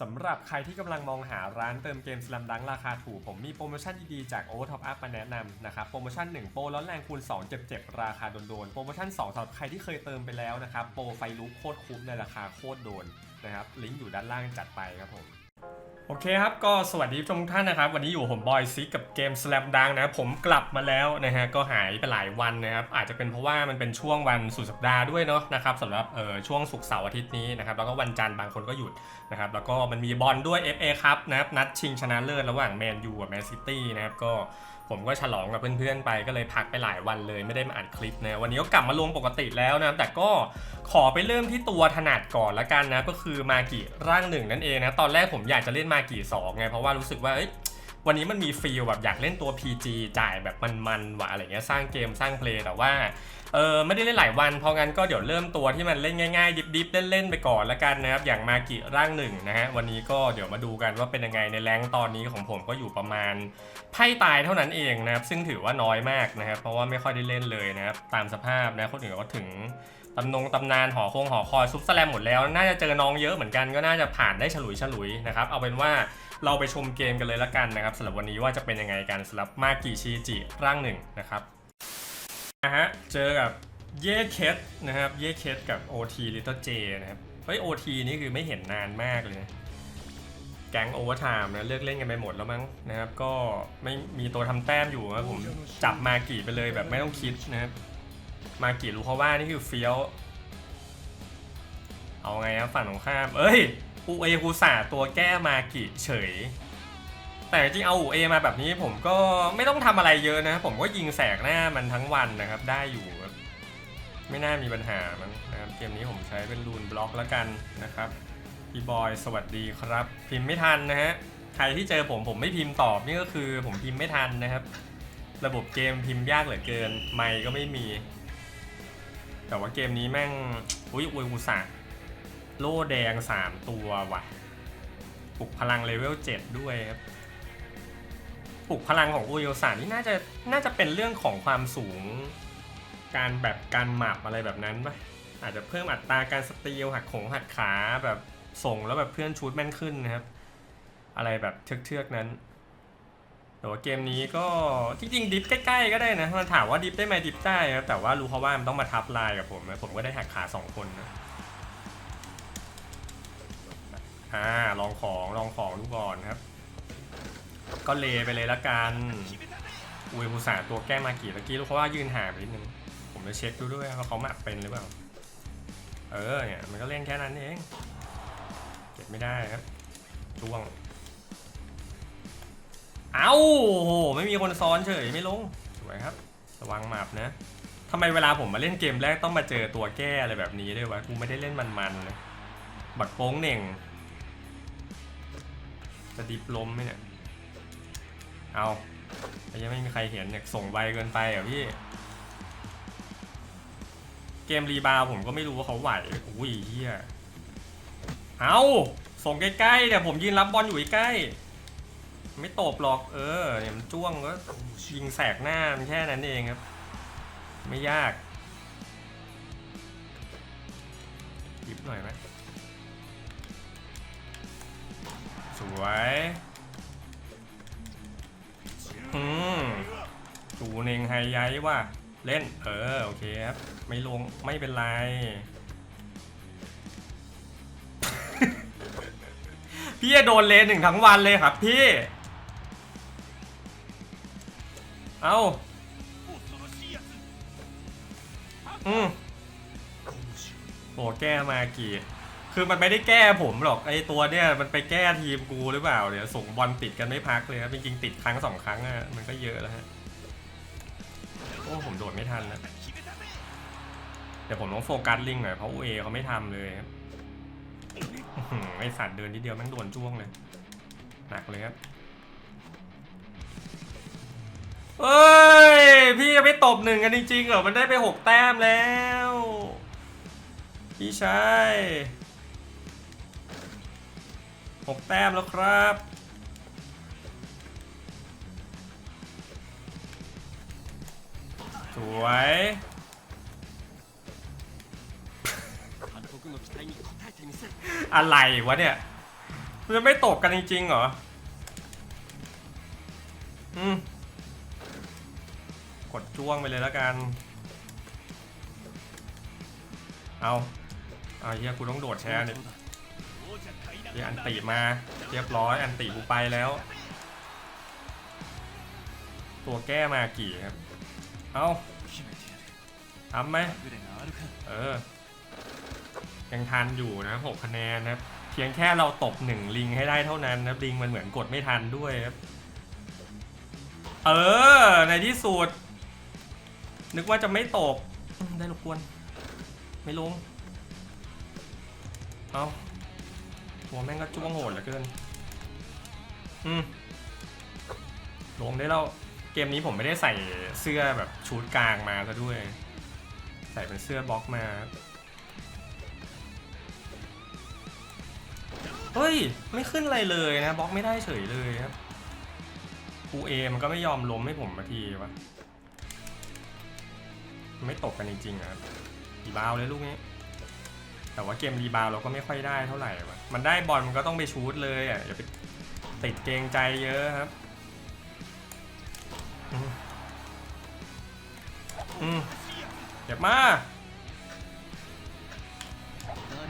สำหรับใครที่กำลังมองหาร้านเติมเกมสลัมดังราคาถูก ผมมีโปรโมชั่นดีๆจาก o v e r Top Up มาแนะนำนะครับ โปรโมชั่น 1 โปรร้อนแรงคูณ 2 เจ็บๆ ราคาโดนๆ โปรโมชั่น 2สำหรับใครที่เคยเติมไปแล้วนะครับ โปรไฟลุกโคตรคุ้มในราคาโคตรโดนนะครับ ลิงก์อยู่ด้านล่างจัดไปครับผม โอเคครับ ก็สวัสดีทุกท่านนะครับ วันนี้อยู่ผมบอยซิกกับเกมสแลมดังนะผมกลับมาแล้วนะฮะก็หายไปหลายวันนะครับอาจจะเป็นเพราะว่ามันเป็นช่วงวันสุดสัปดาห์ด้วยเนาะนะครับสำหรับเอ่อช่วงศุกร์เสาร์อาทิตย์นี้นะครับแล้วก็วันจันทร์บางคนก็หยุดนะครับแล้วก็มันมีบอลด้วย FA ครับนะครับนัดชิงชนะเลิศระหว่างแมนยูกับแมนซิตี้นะครับก็ผมก็ฉลองกับเพื่อนๆไปก็เลยพักไปหลายวันเลยไม่ได้มาอัดคลิปนะวันนี้ก็กลับมาลงปกติแล้วนะแต่ก็ขอไปเริ่มที่ตัวถนัดก่อนละกันนะก็คือมากิร่างหนึ่งนั่นเองนะตอนแรกผมอยากจะเล่นมากิสองไงเพราะว่ารู้สึกว่าเอ้ย วันนี้มันมีฟีลแบบอยากเล่นตัว PG จ่ายแบบมันๆว่ะอะไรเงี้ยสร้างเกมสร้างเพลย์แต่ว่าเออไม่ได้เล่นหลายวันเพราะงั้นก็เดี๋ยวเริ่มตัวที่มันเล่นง่ายๆดิบๆเล่นๆไปก่อนละกันนะครับอย่างมากิร่างหนึ่งนะฮะวันนี้ก็เดี๋ยวมาดูกันว่าเป็นยังไงในแรงตอนนี้ของผมก็อยู่ประมาณไพ่ตายเท่านั้นเองนะครับซึ่งถือว่าน้อยมากนะครับเพราะว่าไม่ค่อยได้เล่นเลยนะครับตามสภาพนะคนอื่นก็ถึงตำนงตำนานหอคงหอคอยซุปสลมหมดแล้ว น่าจะเจอน้องเยอะเหมือนกันก็น่าจะผ่านได้ฉลุยฉลุยนะครับเอาเป็นว่า เราไปชมเกมกันเลยละกันนะครับสำหรับวันนี้ว่าจะเป็นยังไงกันสำหรับมากิชิจิร่างหนึ่งนะครับนะฮะเจอกับเย่เคสนะครับเย่เคสกับ OT Little J นะครับเฮ้ย OT นี่คือไม่เห็นนานมากเลยนะแก๊งโอเวอร์ไทม์นะเลือกเล่นกันไปหมดแล้วมั้งนะครับ ก็ไม่มีตัวทำแต้มอยู่นะผมจับมากิไปเลยแบบไม่ต้องคิดนะครับมากิรู้เขาะว่านี่คือเฟี้ยว เอาไงครับฝั่งตรงข้าม เอ้ย อูเอกูสาตัวแก้มากิเฉย แต่จริงเอาอูเอมาแบบนี้ผมก็ไม่ต้องทำอะไรเยอะนะ ผมก็ยิงแสกหน้ามันทั้งวันนะครับ ได้อยู่ครับไม่น่ามีปัญหามั้งนะครับเกมนี้ผมใช้เป็นรูนบล็อกแล้วกันนะครับพี่บอยสวัสดีครับ พิมพ์ไม่ทันนะฮะใครที่เจอผมผมไม่พิมพ์ตอบนี่ก็คือผมพิมพ์ไม่ทันนะครับ ระบบเกมพิมพ์ยากเหลือเกิน ไมค์ก็ไม่มี แต่ว่าเกมนี้แม่งอุ้ยอุยกูสา โล่แดง 3 ตัวว่ะปลุกพลังเลเวล7ด้วยครับปลุกพลังของอุยโอสานี่น่าจะน่าจะเป็นเรื่องของความสูง การแบบการหมับอะไรแบบนั้นปะอาจจะเพิ่มอัตราการสตีลหักของหักขาแบบส่งแล้วแบบเพื่อนชูดแม่นขึ้นนะครับ อะไรแบบเทือกๆนั้นแต่ว่าเกมนี้ก็จริงๆดิฟใกล้ๆก็ได้นะมันถามว่าดิฟได้ไหมดิฟได้ครับแต่ว่ารู้เขาว่ามันต้องมาทับลายกับผมนะผมก็ได้หักขาสองคนนะ อ่าลองของลองของดูก่อนครับ ก็เลไปเลยละกันอุยภูษาตัวแก้มากี่ตะกี้รู้เขาว่ายืนห่างไปนิดนึงผมจะเช็คดูด้วยว่าเขาหมักเป็นหรือเปล่า เออเนี่ยมันก็เล่นแค่นั้นเอง เก็บไม่ได้ครับช่วง เอาโอ้โหไม่มีคนซ้อนเฉยไม่ลงสวยครับ ระวังหมับนะทำไมเวลาผมมาเล่นเกมแรกต้องมาเจอตัวแก้อะไรแบบนี้ด้วยวะกูไม่ได้เล่นมันๆเลยบักโป้งเหน่ง จะดิบล้มไหมเนี่ย เอายังไม่มีใครเห็นเนี่ยส่งไวเกินไปเหรอพี่ เกมรีบาวผมก็ไม่รู้ว่าเขาไหว อุ้ยเฮียเอาส่งใกล้ๆเนี่ยผมยืนรับบอลอยู่ใกล้ ไม่ตบหรอก เออเนี่ยมันจ้วงก็ยิงแสกหน้ามันแค่นั้นเองครับ ไม่ยากยิบหน่อยไหม วยอืมตูเนงไฮไยว่ะเล่น เออ โอเคครับ ไม่ลง ไม่เป็นไร พี่จะโดนเลนหนึ่งทั้งวันเลยครับพี่ เอาอืมโหแก้มากี่ คือมันไม่ได้แก้ผมหรอกไอตัวเนี่ยมันไปแก้ทีมกูหรือเปล่าเดี๋ยวส่งบอลติดกันไม่พักเลยครับจริงๆติดครั้งสองครั้งอะมันก็เยอะแล้วฮะโอ้ผมโดดไม่ทันนะเดี๋ยวผมต้องโฟกัสลิงหน่อยเพราะอูเอเขาไม่ทำเลยครับไอสัตว์เดินนิดเดียวแม่งโดนจ้วงเลยหนักเลยครับเอ้ยพี่จะไม่ตบหนึ่งกันจริงๆเหรอมันได้ไปหกแต้มแล้ว พี่ชาย 6 แต้มแล้วครับ สวย อะไรวะเนี่ยมันจะไม่ตกกันจริงๆเหรอ อืม กดจ้วงไปเลยแล้วกัน เอาเอาเฮียกูต้องโดดแชร์เนี่ย เฮียอันติมา เรียบร้อย อันติกูไปแล้ว ตัวแก้มากี่ครับ เอาทำไหมเออ ยังทันอยู่นะ6คะแนนนะครับ เพียงแค่เราตบหนึ่งลิงให้ได้เท่านั้นนะลิงมันเหมือนกดไม่ทันด้วยครับ เออ ในที่สุด นึกว่าจะไม่ตบได้รบกวน ไม่ลง เอา หัวแม่งก็จ้วงโหดเหลือเกิน อืม ลงได้แล้ว เกมนี้ผมไม่ได้ใส่เสื้อแบบชูดกลางมาซะด้วย ใส่เป็นเสื้อบล็อกมา เฮ้ย ไม่ขึ้นอะไรเลยนะบล็อกไม่ได้เฉยเลยครับกูเอมันก็ไม่ยอมล้มให้ผมมาทีวะไม่ตกกันจริงๆครับรีบาวเลยลูกนี้ แต่ว่าเกมรีบาวเราก็ไม่ค่อยได้เท่าไหร่วะ มันได้บอลมันก็ต้องไปชูดเลยอะอย่าไปติดเกรงใจเยอะครับอืมอืมเก็บมา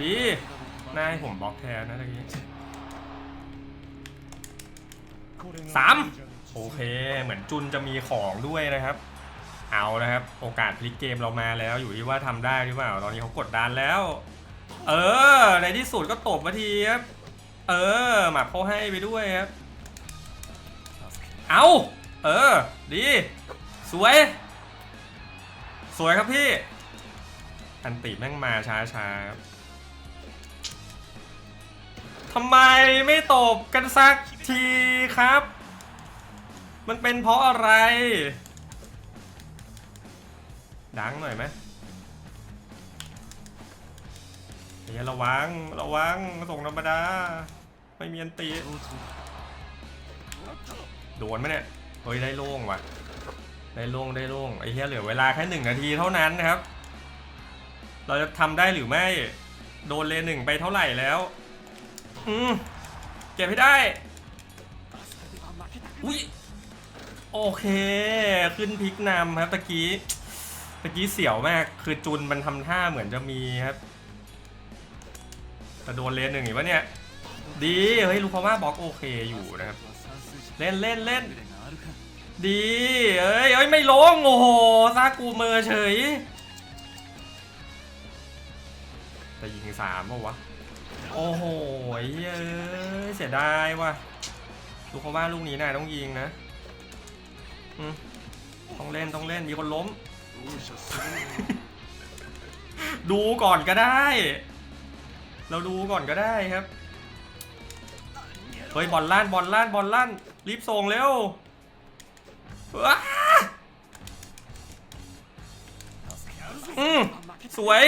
ดีนาให้ผมบล็อกแทนนะตะกี้สามโอเค เหมือนจุนจะมีของด้วยนะครับ เอานะครับ โอกาสพลิกเกมเรามาแล้วอยู่ที่ว่าทำได้หรือเปล่า ตอนนี้เขากดดันแล้ว เออ ในที่สุดก็ตบมาทีครับ เออ หมักเขาให้ไปด้วยครับ เอาเออ ดี สวย สวยครับพี่ อันติแม่งมาช้าช้าทำไมไม่ตบกันสักทีครับ มันเป็นเพราะอะไร ดังหน่อยไหม ยระวังระวังส่งธรรมดา ไม่มีอันตีโดนไหมเนี่ยเฮ้ยได้โล่งว่ะ ได้โล่งได้โล่งไอ้เหี้ยเหลือเวลาแค่หนึ่งนาทีเท่านั้นนะครับ เราจะทำได้หรือไม่ โดนเลนหนึ่งไปเท่าไหร่แล้วอืมเก็บให้ได้อุ้ยโอเค ขึ้นพิกนำครับตะกี้ตะกี้เสียวมาก คือจุนมันทำท่าเหมือนจะมีครับ แต่โดนเลนหนึ่งอีกวะเนี่ย ดีเฮ้ยลูกพม่าบล็อกโอเคอยู่นะครับ เล่นเล่นเล่นดีเอ้ยเอ้ยไม่ลงโอ้โหซากูเมอร์เฉยจะยิงสามป่าวะโอ้โหเอ้ยเอ้ยเสียดายว่ะลูกเขาว่าลูกนี้นายต้องยิงนะต้องเล่นต้องเล่นมีคนล้ม ดูก่อนก็ได้ เราดูก่อนก็ได้ครับ เฮ้ยบอลลั่นบอลลั่นบอลลั่นรีบส่งเร็วอืมสวย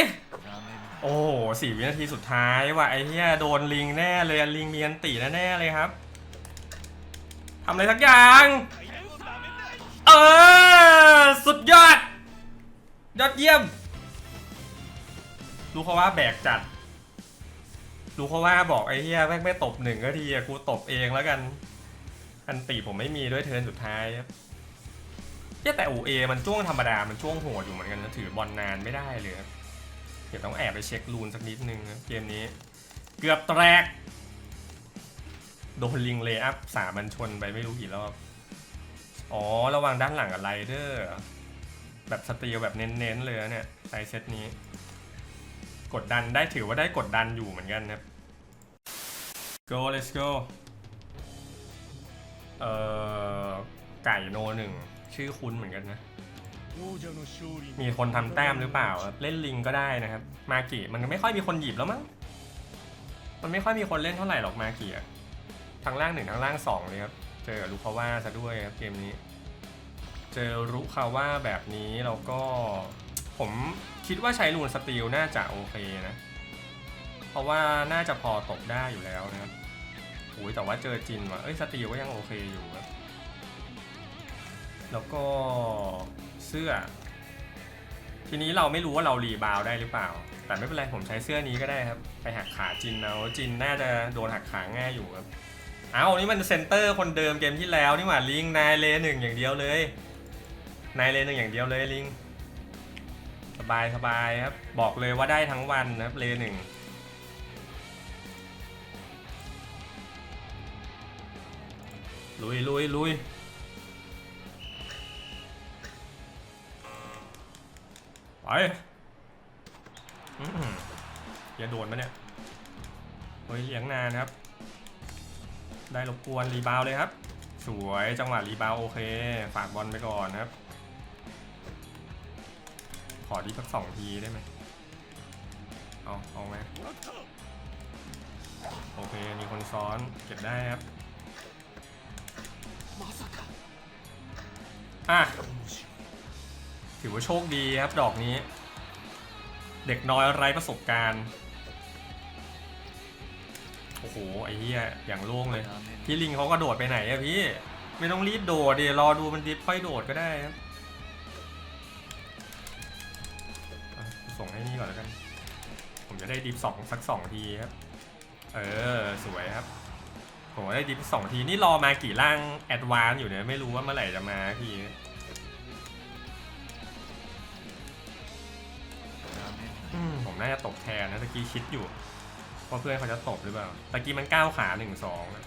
โอ้โหสี่วินาทีสุดท้ายว่ะไอ้เหี้ยโดนลิงแน่เลยลิงมีอันตีแน่เลยครับทำอะไรสักอย่าง เออ สุดยอด ยอดเยี่ยม รู้เขาว่าแบกจัด รู้เขาว่าบอกไอ้เหี้ยแม่งไม่ตบหนึ่งก็ทีอะกูตบเองแล้วกัน อันตีผมไม่มีด้วยเทิร์นสุดท้ายครับเหี้ยแต่โอเอมันช่วงธรรมดา มันช่วงโหดอยู่เหมือนกันนะถือบอลนานไม่ได้เลยเดี๋ยวต้องแอบไปเช็ครูนสักนิดนึงนะเกมนี้ เกือบแตกโดนลิงเลย์อัพสามันชนไปไม่รู้กี่รอบ อ๋อ ระวังด้านหลังกับไรเดอร์ แบบสตีลแบบเน้นๆเลยเนี่ยไซเซตนี้ กดดันได้ถือว่าได้กดดันอยู่เหมือนกันครับ go let's go เอ่อไก่โนหนึ่งชื่อคุ้นเหมือนกันนะ มีคนทำแต้มหรือเปล่า เล่นลิงก็ได้นะครับ มากิมันไม่ค่อยมีคนหยิบแล้วมั้ง มันไม่ค่อยมีคนเล่นเท่าไหร่หรอกมากิอะทางล่างหนึ่งทางล่างสองเลยครับ เจอลูคาว่าซะด้วยครับเกมนี้ เจอรุคาว่าแบบนี้เราก็ ผมคิดว่าใช้รูนสตีลน่าจะโอเคนะ เพราะว่าน่าจะพอตกได้อยู่แล้วนะครับโอ้ยแต่ว่าเจอจินว่ะ เอ้ยสตีลก็ยังโอเคอยู่ครับแล้วก็เสื้อ ทีนี้เราไม่รู้ว่าเรารีบาวได้หรือเปล่า แต่ไม่เป็นไรผมใช้เสื้อนี้ก็ได้ครับ ไปหักขาจินเอาจินน่าจะโดนหักขาง่ายอยู่ครับเอานี่มันเซนเตอร์คนเดิมเกมที่แล้วนี่หว่าลิงนายเลหนึ่งอย่างเดียวเลยนายเลหนึ่งอย่างเดียวเลยลิง สบายสบายครับ บอกเลยว่าได้ทั้งวันนะครับเลหนึ่งลุยลุยลุยไปออย่าโดนมาเนี่ยเฮ้ยเลี้ยงนานครับ ได้รบกวนรีบาวเลยครับ สวยจังหวะรีบาวโอเค ฝากบอลไปก่อนครับ อดีสักสองทีได้ไหมเอาเอาไหมโอเค มีคนซ้อน เก็บได้ครับอะถือว่าโชคดีครับ ดอกนี้ เด็กน้อยไร้ประสบการณ์ โอ้โห ไอ้เหี้ย อย่างโล่งเลย พี่ลิงเขากระโดดไปไหนอะพี่ ไม่ต้องรีบโดดดิรอดูมันดิฟค่อยโดดก็ได้ครับ ส่งให้นี่ก่อนแล้วกัน ผมจะได้ดิฟสองสักสองทีครับ เออ สวยครับ ผมได้ดิฟสองทีนี่รอมากี่ร่างแอดวานอยู่เนี่ยไม่รู้ว่าเมื่อไหร่จะมาพี่อืมผมน่าจะตบแทนนะตะกี้คิดอยู่ว่าเพื่อนเขาจะตบหรือเปล่าตะกี้มันก้าวขาหนึ่งสองนะ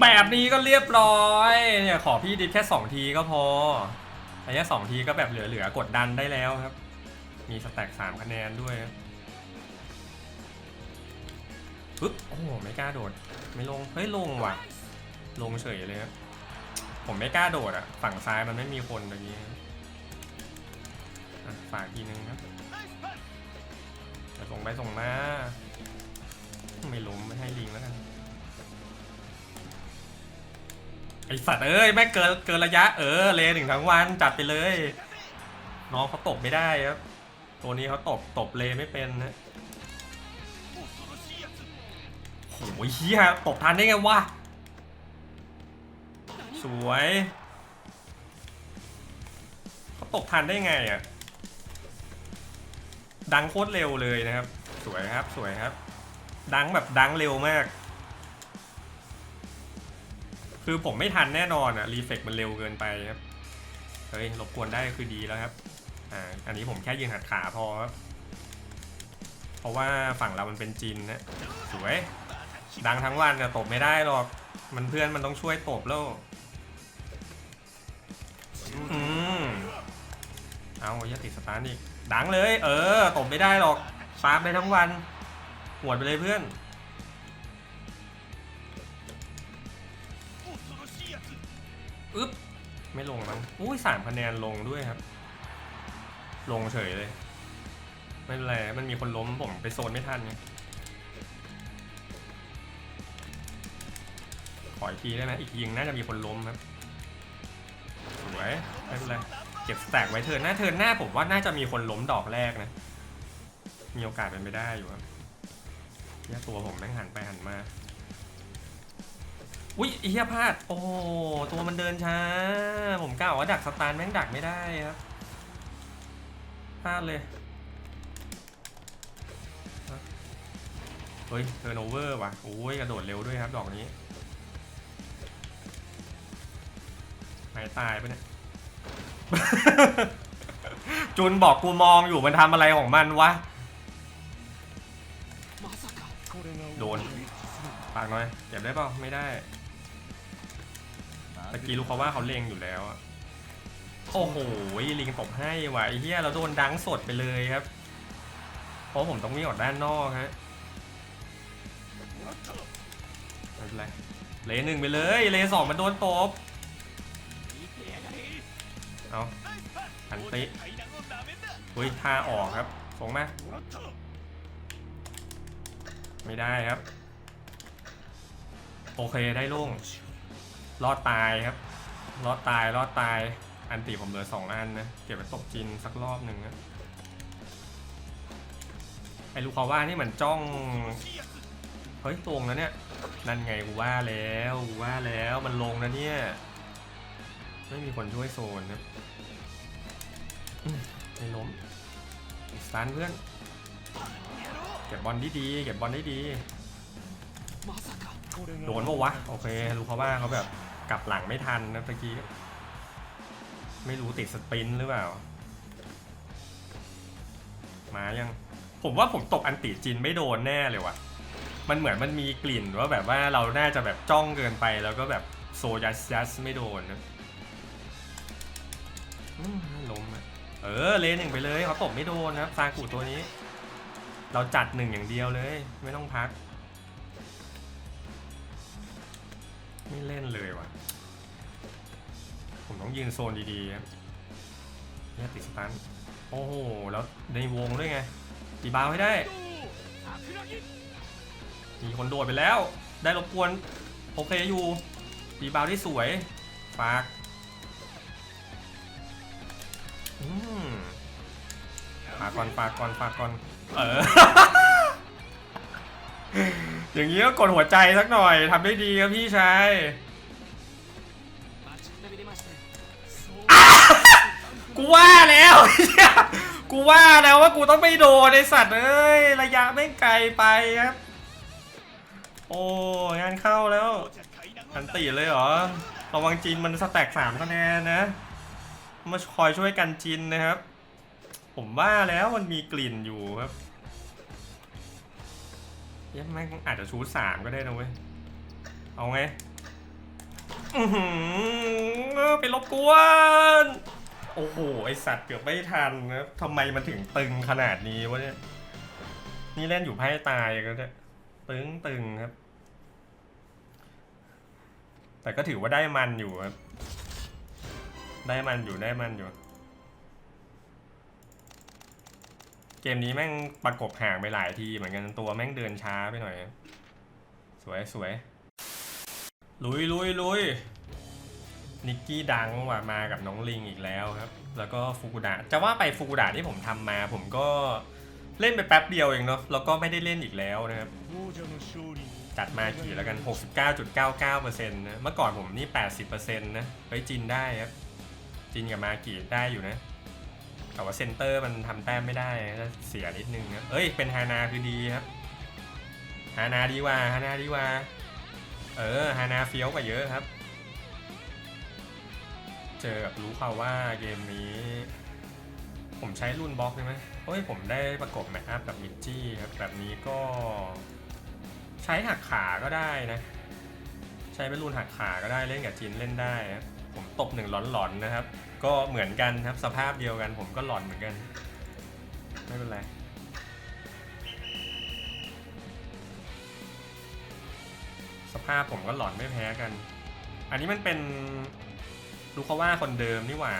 แบบนี้ก็เรียบร้อยเนี่ยขอพี่ดิฟแค่สองทีก็พอระยะสองทีก็แบบเหลือๆกดดันได้แล้วครับ มีสแต็กสามคะแนนด้วยปึ๊บโอ้ไม่กล้าโดด ไม่ลง เฮ้ยลงว่ะ ลงเฉยเลยครับ ผมไม่กล้าโดดอะ ฝั่งซ้ายมันไม่มีคนแบบนี้ฝากทีนึงครับจะส่งไปส่งมา ไม่ล้มไม่ให้ลิงแล้วกัน ไอสัตว์เอ้ยแม่งเกินเกินระยะเออเลหนึ่งทั้งวันจัดไปเลย น้องเขาตบไม่ได้ครับ ตัวนี้เขาตบตบเลไม่เป็นนะโอ้ยเฮียตบทันได้ไงวะสวยเขาตกทันได้ไงอะดังโคตรเร็วเลยนะครับ สวยครับสวยครับ ดังแบบดังเร็วมาก คือผมไม่ทันแน่นอนอะรีเฟกมันเร็วเกินไปครับ เฮ้ยรบกวนได้คือดีแล้วครับ อ่า อันนี้ผมแค่ยืนหัดขาพอครับ เพราะว่าฝั่งเรามันเป็นจีนนะสวย ดังทั้งวันแต่ตบไม่ได้หรอก มันเพื่อนมันต้องช่วยตบแล้ว อืมเอาอย่าติดสตาร์ทอีกดังเลย เออ ตบไม่ได้หรอกฟาร์มไปทั้งวันหวดไปเลยเพื่อน อึ๊บ ไม่ลงมั้งอุ้ยสามคะแนนลงด้วยครับ ลงเฉยเลย ไม่เป็นไร มันมีคนล้มผมไปโซนไม่ทันไงขออีกทีได้ไหมอีกทีนึงน่าจะมีคนล้มครับสวยไม่เป็นไรเก็บสแต็กไว้เทิร์นหน้าเทิร์นหน้าผมว่าน่าจะมีคนล้มดอกแรกนะ มีโอกาสเป็นไปได้อยู่ครับเนี่ยตัวผมแม่งหันไปหันมา อุ๊ยไอ้เหี้ยพลาด โอ้โหตัวมันเดินช้า ผมกล่าวว่าดักสตาร์แม่งดักไม่ได้ครับพลาดเลยเฮ้ยเทิร์นโอเวอร์ว่ะโอ้ยกระโดดเร็วด้วยครับดอกนี้หายตายปะเนี่ยจุนบอกกูมองอยู่มันทำอะไรของมันวะโดนปากหน่อยเก็บได้เปล่าไม่ได้ ตะกี้รู้เขาว่าเขาเลงอยู่แล้วอะโอ้โหลิงตบให้ว่ะไอ้เหี้ยเราโดนดังสดไปเลยครับ เพราะผมต้องวิ่งออกด้านนอกฮะไม่เป็นไรเลหนึ่งไปเลย เลสองมันโดนตบ เอาอันติเฮ้ยท่าออกครับส่งมาไม่ได้ครับ โอเคได้โล่ง รอดตายครับ รอดตาย รอดตาย อันติผมเหลือสองอันนะ เก็บไปตบจินสักรอบหนึ่งนะไอ้ลูกเขาว่านี่เหมือนจ้อง เฮ้ยตรงนะเนี่ย นั่นไงกูว่าแล้วกูว่าแล้วมันลงนะเนี่ย ไม่มีคนช่วยโซนครับอืมไม่ล้มสตันเพื่อน เก็บบอลได้ดี เก็บบอลได้ดี โดนปะวะ โอเครู้เขาว่าเขาแบบ กลับหลังไม่ทันนะตะกี้ ไม่รู้ติดสปรินหรือเปล่า มายัง ผมว่าผมตกอันติจินไม่โดนแน่เลยว่ะ มันเหมือนมันมีกลิ่นว่าแบบว่าเราน่าจะแบบจ้องเกินไปแล้วก็แบบโซยัสยัสไม่โดนนะล้มอะเออเลนหนึ่งไปเลยเขาตบไม่โดนนะครับซากุตัวนี้ เราจัดหนึ่งอย่างเดียวเลย ไม่ต้องพัก ไม่เล่นเลยว่ะ ผมต้องยืนโซนดีๆครับเนี่ยติดสตันโอ้โห แล้วในวงด้วยไงตีบาวให้ได้ มีคนโดดไปแล้ว ได้รบกวน โอเคอยู่ตีบาวได้สวย ฝาก อืมฝากก่อนฝากก่อนฝากก่อน เออ อย่างนี้ก็กดหัวใจสักหน่อยทำได้ดีครับพี่ชายกูว่าแล้วกูว่าแล้วว่ากูต้องไม่โดนไอสัตว์เอ้ยระยะไม่งไกลไปครับ โอ้งานเข้าแล้วอันตีเลยเหรอระวังจินมันสแต็กสามคะแนนนะมาคอยช่วยกันจินนะครับ ผมว่าแล้วมันมีกลิ่นอยู่ครับเยังแม่งอาจจะชูสามก็ได้นะเว้ย เอาไง อือหือไปรบกวน โอ้โห ไอสัตว์เกือบไม่ทันนะทำไมมันถึงตึงขนาดนี้วะเนี่ย นี่เล่นอยู่ไพ่ตายก็ได้ตึงตึงครับ แต่ก็ถือว่าได้มันอยู่ครับ ได้มันอยู่ได้มันอยู่ เกมนี้แม่งประกบห่างไปหลายที เหมือนกันตัวแม่งเดินช้าไปหน่อย สวยสวยลุยลุยลุยนิกกี้ดังว่ะมากับน้องลิงอีกแล้วครับ แล้วก็ฟูกุดะจะว่าไปฟูกุดะที่ผมทำมาผมก็เล่นไปแป๊บเดียวเองเนาะแล้วก็ไม่ได้เล่นอีกแล้วนะครับจัดมากี่แล้วกัน 69.99%นะเมื่อก่อนผมนี่ 80%นะเฮ้ยจินได้ครับจินกับมากี่ได้อยู่นะ แต่ว่าเซนเตอร์มันทำแต้มไม่ได้นะเสียนิดนึงนะเอ้ย เป็นฮานาคือดีครับ ฮานาดีกว่า ฮานาดีกว่า เออ ฮานาเฟี้ยวกว่าเยอะครับ เจอกับรู้เขาว่าเกมนี้ ผมใช้รุ่นบล็อกใช่ไหมเฮ้ย ผมได้ประกบแมทอัพกับมิจจี้ครับ แบบนี้ก็ ใช้หักขาก็ได้นะ ใช้เป็นรุ่นหักขาก็ได้ เล่นกับจินเล่นได้ ผมตบหนึ่งหลอนๆนะครับ ก็เหมือนกันครับสภาพเดียวกัน ผมก็หลอนเหมือนกัน ไม่เป็นไรสภาพผมก็หลอนไม่แพ้กัน อันนี้มันเป็นรู้เขาว่าคนเดิมนี่หว่า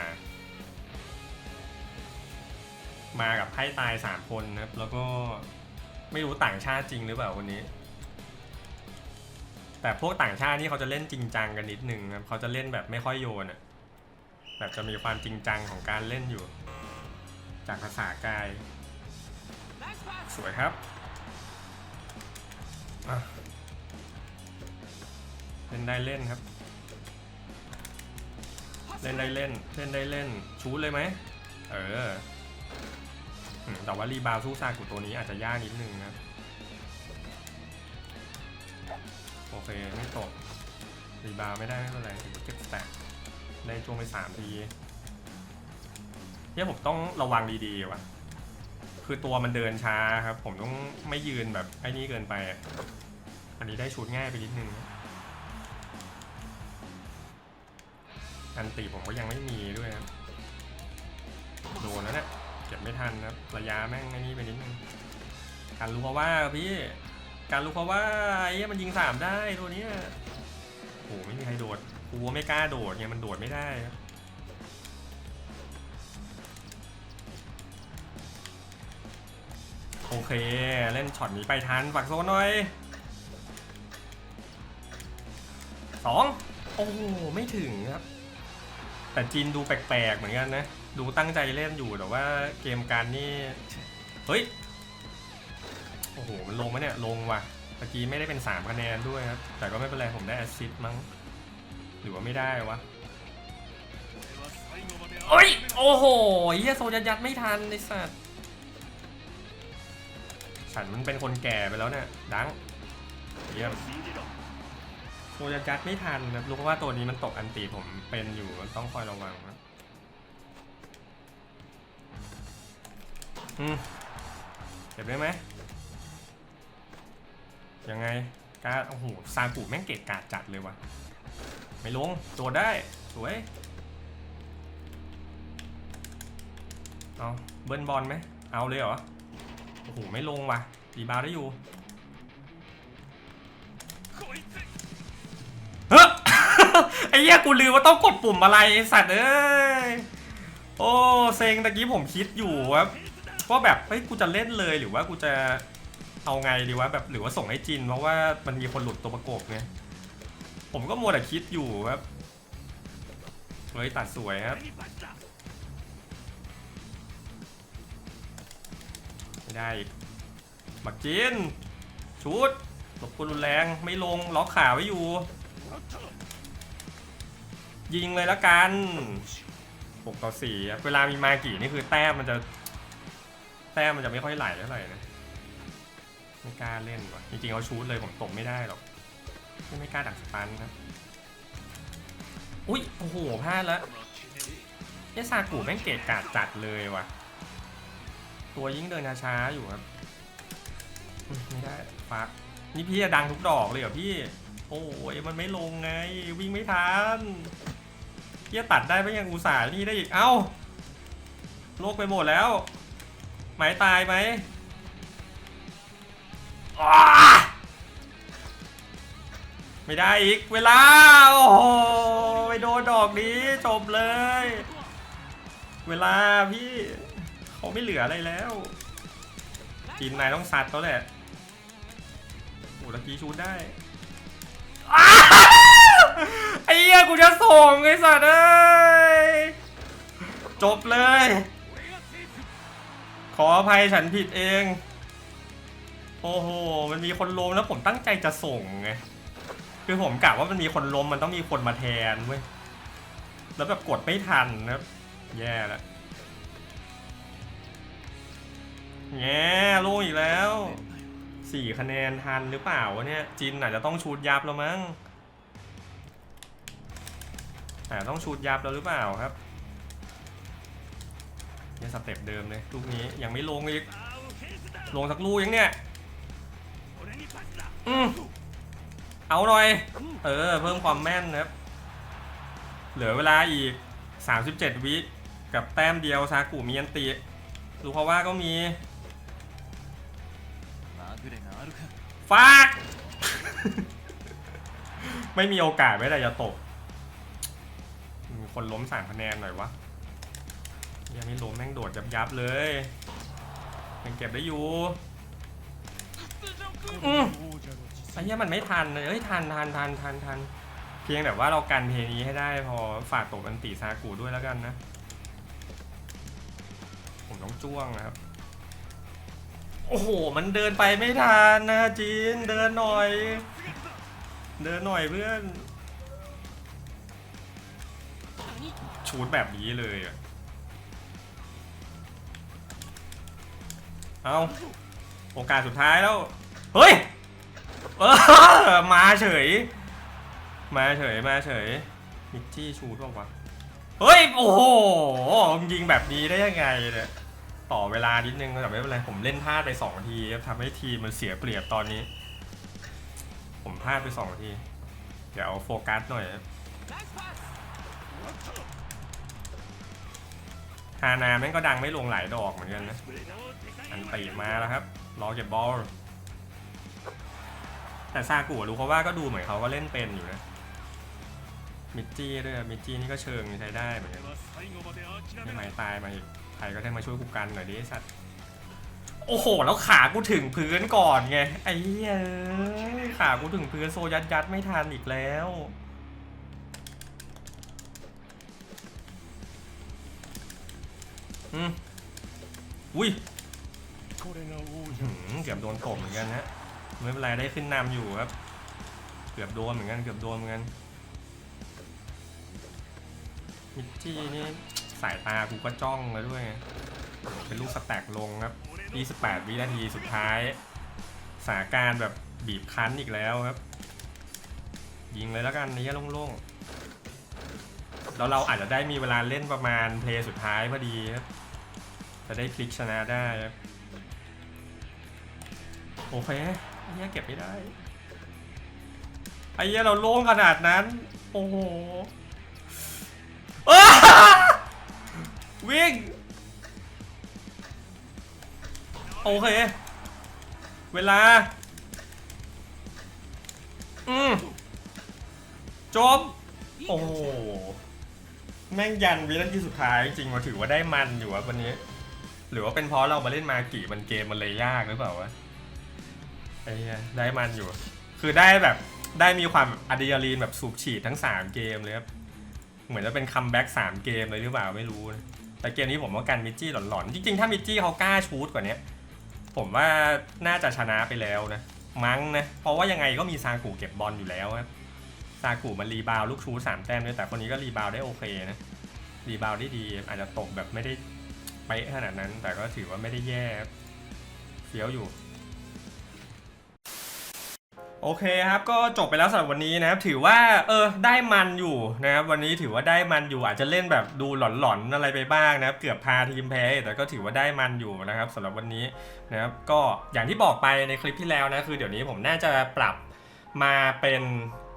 มากับไพ่ตายสามคนนะครับ แล้วก็ไม่รู้ต่างชาติจริงหรือเปล่าวันนี้ แต่พวกต่างชาตินี่เขาจะเล่นจริงจังกันนิดนึงครับเขาจะเล่นแบบไม่ค่อยโยนอะ แบบจะมีความจริงจังของการเล่นอยู่ จากภาษากาย สวยครับเล่นได้เล่นครับ เล่นได้เล่น เล่นได้เล่น ชูดเลยไหม เออ แต่ว่ารีบาวสู้ซากุตัวนี้อาจจะยากนิดนึงนะ โอเค ไม่ตก รีบาวไม่ได้ไม่เป็นไรถือว่าเก็บแตก ได้ช่วงไปสามทีเนี่ยผมต้องระวังดีๆว่ะคือตัวมันเดินช้าครับ ผมต้องไม่ยืนแบบไอ้นี่เกินไป อันนี้ได้ชุดง่ายไปนิดนึง อันตีผมก็ยังไม่มีด้วยครับโดนแล้วเนี่ยเก็บไม่ทันครับ ระยะแม่งไอ้นี่ไปนิดนึง การรู้เพราะว่าพี่ การรู้เพราะว่าไอ้มันยิงสามได้ตัวเนี้ยโอ้โหไม่มีใครโดด กูไม่กล้าโดดไงมันโดดไม่ได้โอเค เล่นช็อตนี้ไปทันฝักโซนหน่อยสองโอ้ไม่ถึงครับ แต่จีนดูแปลกๆเหมือนกันนะ ดูตั้งใจเล่นอยู่แต่ว่าเกมการนี่เฮ้ยโอ้โหมันลงไหมเนี่ยลงว่ะเมื่อกี้ไม่ได้เป็น 3 คะแนนด้วยครับ แต่ก็ไม่เป็นไรผมได้แอสซิสต์มั้ง หรือว่าไม่ได้วะโอ้ยโอ้โหเฮียโซยัดยัดไม่ทันไอสัตว์ฉันมันเป็นคนแก่ไปแล้วเนี่ยดังเยี่ยมโซยัดยัดไม่ทันนะรู้เพราะว่าตัวนี้มันตกอันตีผมเป็นอยู่มันต้องคอยระวังนะอืมเก็บได้ไหมยังไงการดโอ้โหซากุแม่งเกตกาดจัดเลยวะ ไม่ลงตัวได้ สวย เอาเบิร์นบอลไหม เอาเลยเหรอ โอ้โห ไม่ลงว่ะดีบาร์ได้อยู่เฮ้ยไอ้เหี้ยกูลืมว่าต้องกดปุ่มอะไรสัตว์เอ้ย โอ้เซ็งตะกี้ผมคิดอยู่ว่าว่าแบบเฮ้ยกูจะเล่นเลยหรือว่ากูจะเอาไงดีวะแบบหรือว่าส่งให้จิน เพราะว่ามันมีคนหลุดตัวประกบไง ผมก็มัวแต่คิดอยู่ครับเฮ้ยตัดสวยครับไม่ได้อีกบักจินชุดหลบกวนรุนแรงไม่ลงล็อกขาไว้อยู่ ยิงเลยละกัน6ต่อ4ครับเวลามีมากี่นี่คือแต้มมันจะ แต้มมันจะไม่ค่อยไหลเท่าไหร่นะไม่กล้าเล่นว่ะจริงๆเอาชูดเลยผมตบไม่ได้หรอก ไม่ไม่กล้าดักสปันนะ อุ้ยโอ้โหพลาดแล้วเอซากุแม่งเกะกาดจัดเลยว่ะ ตัวยิ่งเดินช้าๆอยู่ครับ ไม่ได้ฟักนี่พี่จะดังทุกดอกเลยเหรอพี่ โอ้ยมันไม่ลงไง วิ่งไม่ทันพี่จะตัดได้ไหมยังอุตส่าห์นี่ได้อีก เอ้า โลกไปหมดแล้ว หมายตายไหมอ้า ไม่ได้อีกเวลา โอ้โหไปโดนดอกนี้จบเลย เวลาพี่เขาไม่เหลืออะไรแล้วจีนนายต้องซัดเขาแหละโอ้ตะกี้ชูดได้ไอ้เหี้ยกูจะส่งไอ้สัตว์เอ้ยจบเลย ขออภัยฉันผิดเอง โอ้โห มันมีคนโลมแล้วผมตั้งใจจะส่งไง คือผมกะว่ามันมีคนล้มมันต้องมีคนมาแทนเว้ย แล้วแบบกดไม่ทันนะแย่แล้วแง่ล่งอีกแล้วสี่คะแนนทันหรือเปล่าวะเนี่ยจินอาจจะต้องชูดยับแล้วมั้งอ่าต้องชูดยับแล้วหรือเปล่าครับเนี่ยสเต็ปเดิมเลยลูกนี้ยังไม่ลงอีกลงสักลูกยังเนี่ยอืม เอาหน่อย เออ เพิ่มความแม่นนะครับ เหลือเวลาอีก 37 วิกับแต้มเดียวซากุมีอันติรู้เพราะว่าก็มีฟากไม่มีโอกาสไม่ได้จะตก มีคนล้มสามคะแนนหน่อยวะยังไม่ล้มแม่งโดดยับยับๆเลยยังเก็บได้อยู่ ไอ้เหี้ยมันไม่ทันเลยเอ้ยทันทันทันทันทันเพียงแต่ว่าเรากันเพลงนี้ให้ได้พอฝากตกอันติซากุด้วยแล้วกันนะ ผมต้องจ้วงนะครับ โอ้โห มันเดินไปไม่ทันนะจีนเดินหน่อย เดินหน่อยเพื่อนชูดแบบนี้เลย เอาโอกาสสุดท้ายแล้ว เฮ้ย เออมาเฉย มาเฉยมาเฉยมิกจี้ชูดเปล่าวะเฮ้ย โอ้โหยิงแบบนี้ได้ยังไงเนี่ยต่อเวลานิดนึงแต่ไม่เป็นไรผมเล่นพลาดไปสองทีทำให้ทีมมันเสียเปรียบตอนนี้ ผมพลาดไปสองที เดี๋ยวเอาโฟกัสหน่อยฮานาแม่งก็ดังไม่ลงหลายดอกเหมือนกันนะ อันตีมาแล้วครับ รอเก็บบอล แต่ซากุรู้เขาว่าก็ดูเหมือนเขาก็เล่นเป็นอยู่นะ มิจจี้ด้วยมิจจี้นี่ก็เชิงใช้ได้เหมือนกันไม่ไม้ตายมาอีกใครก็ได้มาช่วยกูกันหน่อยดิสัตว์โอ้โห แล้วขากูถึงพื้นก่อนไงไอ้เหี้ยเอ้ยขากูถึงพื้นโซยัดยัดไม่ทันอีกแล้ว อืมอุ้ยหืมเกือบโดนตบเหมือนกันฮะ ไม่เป็นไรได้ขึ้นนำอยู่ครับ เกือบโดนเหมือนกันเกือบโดนเหมือนกันมิจจี้นี่สายตากูก็จ้องแล้วด้วย เป็นลูกสแต็กลงครับ 28 วินาทีสุดท้าย สาการแบบบีบคั้นอีกแล้วครับ ยิงเลยแล้วกันนี้โล่งๆ แล้วเราอาจจะได้มีเวลาเล่นประมาณเพลย์สุดท้ายพอดีครับ จะได้พลิกชนะได้ครับ โอเฟ้ เหี้ยเก็บไม่ได้ไอ้เหี้ยเราโล่งขนาดนั้น โอ้โหวิ่ง โอเค เวลา อืมจบ โอ้โห แม่งยันวินาทีสุดท้ายจริงๆมาถือว่าได้มันอยู่อะวันนี้ หรือว่าเป็นเพราะเรามาเล่นมากี่มันเกมมันเลยยากหรือเปล่าวะ อ้เหี้ยได้มันอยู่ คือได้แบบได้มีความอะดรีนาลีนแบบสูบฉีดทั้ง 3 เกมเลยครับ เหมือนจะเป็นคัมแบ็กสามเกมเลยหรือเปล่าไม่รู้นะแต่เกมนี้ผมว่ากันมิจจี้หลอนๆ จริงๆ ถ้ามิจจี้เขากล้าชูดกว่านี้ผมว่าน่าจะชนะไปแล้วนะ มั้งนะ เพราะว่ายังไงก็มีซากุเก็บบอลอยู่แล้วครับ ซากุมันรีบาวลูกชูสามแต้มด้วยแต่คนนี้ก็รีบาวได้โอเคนะ รีบาวได้ดีอาจจะตกแบบไม่ได้เป๊ะขนาดนั้น แต่ก็ถือว่าไม่ได้แย่เฟี้ยวอยู่ โอเคครับก็จบไปแล้วสำหรับวันนี้นะครับถือว่าเออได้มันอยู่นะครับวันนี้ถือว่าได้มันอยู่อาจจะเล่นแบบดูหลอนๆอะไรไปบ้างนะครับเกือบพาทีมแพ้แต่ก็ถือว่าได้มันอยู่นะครับสำหรับวันนี้นะครับก็อย่างที่บอกไปในคลิปที่แล้วนะคือเดี๋ยวนี้ผมน่าจะปรับมาเป็น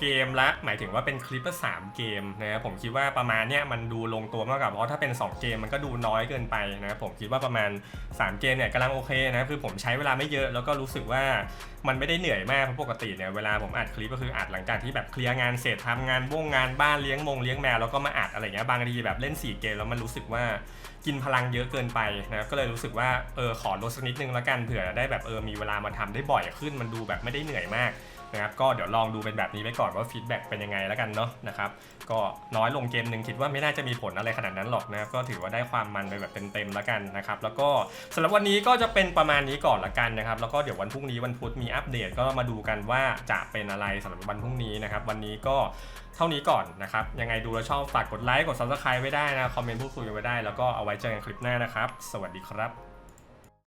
เกมละ หมายถึงว่าเป็นคลิปละสามเกมนะครับผมคิดว่าประมาณเนี้ยมันดูลงตัวมากกว่าเพราะถ้าเป็น 2 เกมมันก็ดูน้อยเกินไปนะครับผมคิดว่าประมาณ 3 เกมเนี่ยกำลังโอเคนะคือผมใช้เวลาไม่เยอะแล้วก็รู้สึกว่ามันไม่ได้เหนื่อยมากเพราะปกติเนี่ยเวลาผมอัดคลิปก็คืออัดหลังจากที่แบบเคลียร์งานเสร็จทำงานว่งงานบ้านเลี้ยงมงเลี้ยงแมวแล้วก็มาอัดอะไรเงี้ยบางทีแบบเล่น 4 เกมแล้วมันรู้สึกว่ากินพลังเยอะเกินไปนะครับก็เลยรู้สึกว่าเออขอลดสักนิดนึงแล้วกันเผื่อได้แบบเออมีเวลามาทำได้บ่อยขึ้นมันดูแบบไม่ได้เหนื่อยมาก นะครับก็เดี๋ยวลองดูเป็นแบบนี้ไปก่อนว่าฟีดแบ็กเป็นยังไงแล้วกันเนาะนะครับก็น้อยลงเกมหนึ่งคิดว่าไม่น่าจะมีผลอะไรขนาดนั้นหรอกนะครับก็ถือว่าได้ความมันไปแบบเต็มๆแล้วกันนะครับแล้วก็สำหรับวันนี้ก็จะเป็นประมาณนี้ก่อนละกันนะครับแล้วก็เดี๋ยววันพรุ่งนี้วันพุธมีอัปเดตก็มาดูกันว่าจะเป็นอะไรสำหรับวันพรุ่งนี้นะครับวันนี้ก็เท่านี้ก่อนนะครับยังไงดูแล้วชอบฝากกดไลค์กด subscribe ไว้ได้นะคอมเมนต์พูดคุยกันไว้ได้ แล้วก็เอาไว้เจอกันคลิปหน้านะครับ สวัสดีครับ